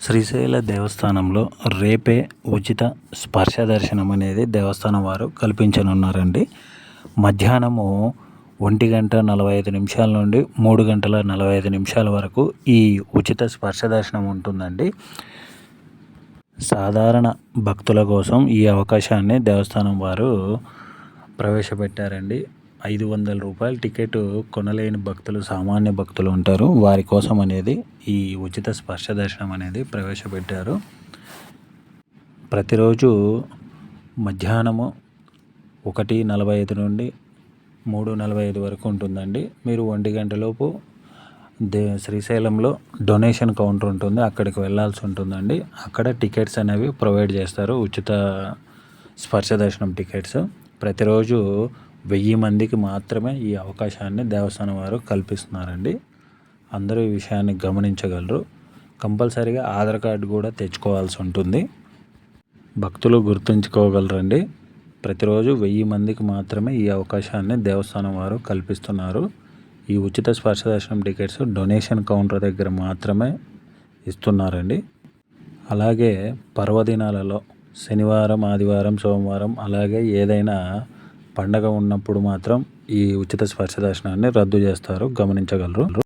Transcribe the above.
శ్రీశైల దేవస్థానంలో రేపే ఉచిత స్పర్శ దర్శనం అనేది దేవస్థానం వారు కల్పించనున్నారండి. మధ్యాహ్నము ఒంటి గంట నలభై ఐదు నిమిషాల నుండి మూడు గంటల నలభై ఐదు నిమిషాల వరకు ఈ ఉచిత స్పర్శ దర్శనం ఉంటుందండి. సాధారణ భక్తుల కోసం ఈ అవకాశాన్ని దేవస్థానం వారు ప్రవేశపెట్టారండి. ఐదు వందల రూపాయల టికెట్ కొనలేని భక్తులు సామాన్య భక్తులు ఉంటారు. వారి కోసం అనేది ఈ ఉచిత స్పర్శ దర్శనం అనేది ప్రవేశపెట్టారు. ప్రతిరోజు మధ్యాహ్నము ఒకటి నలభై ఐదు నుండి మూడు నలభై ఐదు వరకు ఉంటుందండి. మీరు ఒంటి గంటలోపు దే శ్రీశైలంలో డొనేషన్ కౌంటర్ ఉంటుంది. అక్కడికి వెళ్ళాల్సి ఉంటుందండి. అక్కడ టికెట్స్ అనేవి ప్రొవైడ్ చేస్తారు. ఉచిత స్పర్శ దర్శనం టికెట్స్. ప్రతిరోజు వెయ్యి మందికి మాత్రమే ఈ అవకాశాన్ని దేవస్థానం వారు కల్పిస్తున్నారండి. అందరూ ఈ విషయాన్ని గమనించగలరు. కంపల్సరీగా ఆధార్ కార్డు కూడా తెచ్చుకోవాల్సి ఉంటుంది. భక్తులు గుర్తుంచుకోగలరండి. ప్రతిరోజు వెయ్యి మందికి మాత్రమే ఈ అవకాశాన్ని దేవస్థానం వారు కల్పిస్తున్నారు. ఈ ఉచిత స్పర్శ దర్శనం టికెట్స్ డొనేషన్ కౌంటర్ దగ్గర మాత్రమే ఇస్తున్నారండి. అలాగే పర్వదినాలలో శనివారం ఆదివారం సోమవారం అలాగే ఏదైనా పండగ ఉన్నప్పుడు మాత్రం ఈ ఉచిత స్పర్శ దర్శనాన్ని రద్దు చేస్తారు. గమనించగలరు.